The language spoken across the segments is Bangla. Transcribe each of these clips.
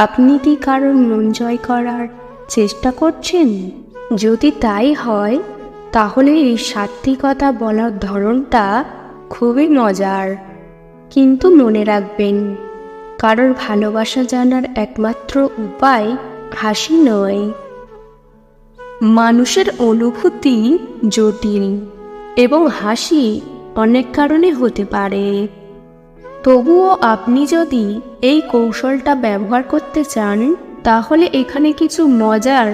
আপনি কি কারোর মন জয় করার চেষ্টা করছেন? যদি তাই হয়, তাহলে এই সাতটি কথা বলার ধরনটা খুবই মজার। কিন্তু মনে রাখবেন, কারোর ভালোবাসা জানার একমাত্র উপায় হাসি নয়। মানুষের অনুভূতি জটিল এবং হাসি অনেক কারণে হতে পারে। তবুও আপনি যদি এই কৌশলটা ব্যবহার করতে চান, তাহলে এখানে কিছু মজার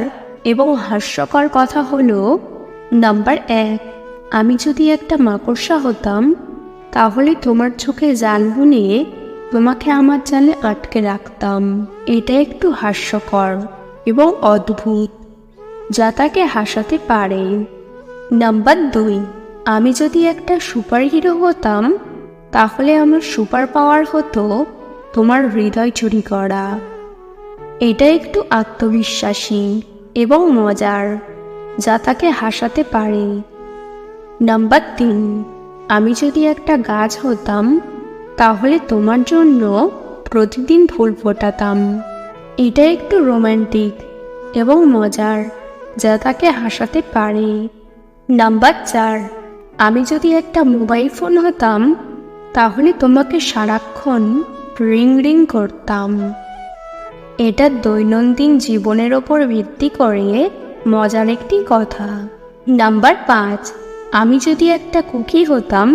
এবং হাস্যকর কথা হলো, নাম্বার এক, আমি যদি একটা মাকড়সা হতাম, তাহলে তোমার চোখে জাল বুনে তোমাকে আমার জালে আটকে রাখতাম। এটা একটু হাস্যকর এবং অদ্ভুত, যা তাকে হাসাতে পারে। নাম্বার দুই, আমি যদি একটা সুপার হিরো হতাম তাহলে আমার সুপার পাওয়ার হতো তোমার হৃদয় চুরি করা। এটা একটু আত্মবিশ্বাসী এবং মজার, যা তাকে হাসাতে পারে। নাম্বার তিন, আমি যদি একটা গাছ হতাম, তাহলে তোমার জন্য প্রতিদিন ফুল ফোটাতাম। এটা একটু রোমান্টিক এবং মজার, যা তাকে হাসাতে পারে। নাম্বার চার, আমি যদি একটা মোবাইল ফোন হতাম তাহলে তোমাকে সারাক্ষণ রিং রিং করতাম। এটা দৈনন্দিন জীবনের ওপর ভিত্তি করে মজার একটি কথা। নাম্বার পাঁচ, আমি যদি একটা কুকি হতাম,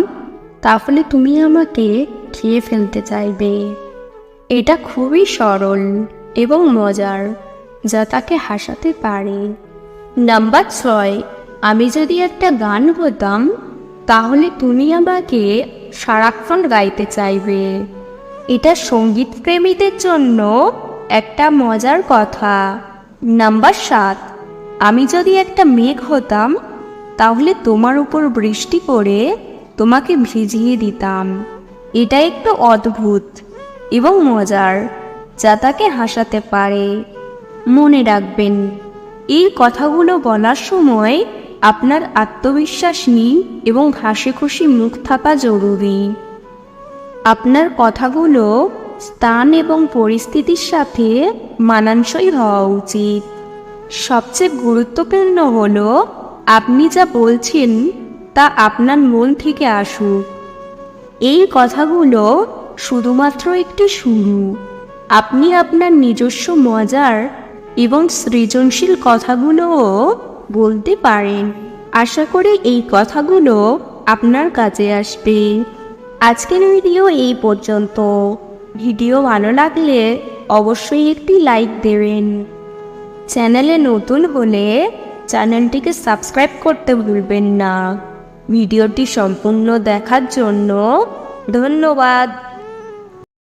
তাহলে তুমি আমাকে খেয়ে ফেলতে চাইবে। এটা খুবই সরল এবং মজার, যা তাকে হাসাতে পারে। নাম্বার ছয়, আমি যদি একটা গান হতাম, তাহলে তুমি আমাকে সারাক্ষণ গাইতে চাইবে। এটা সংগীত প্রেমীদের জন্য একটা মজার কথা। নাম্বার সাত, আমি যদি একটা মেঘ হতাম, তাহলে তোমার উপর বৃষ্টি করে তোমাকে ভিজিয়ে দিতাম। এটা একটু অদ্ভুত এবং মজার, যা তাকে হাসাতে পারে। মনে রাখবেন, এই কথাগুলো বলার সময় আপনার আত্মবিশ্বাস নিন এবং হাসি খুশি মুখ থাকা জরুরি। আপনার কথাগুলো স্থান এবং পরিস্থিতির সাথে মানানসই হওয়া উচিত। সবচেয়ে গুরুত্বপূর্ণ হল, আপনি যা বলছেন তা আপনার মন থেকে আসুক। এই কথাগুলো শুধুমাত্র একটি শুরু। আপনি আপনার নিজস্ব মজার এবং সৃজনশীল কথাগুলোও বলতে পারেন। আশা করি এই কথাগুলো আপনার কাজে আসবে। আজকের ভিডিও এই পর্যন্ত। ভিডিও ভালো লাগলে অবশ্যই একটি লাইক দেবেন। চ্যানেলে নতুন হলে চ্যানেলটিকে সাবস্ক্রাইব করতে ভুলবেন না। ভিডিওটি সম্পূর্ণ দেখার জন্য ধন্যবাদ।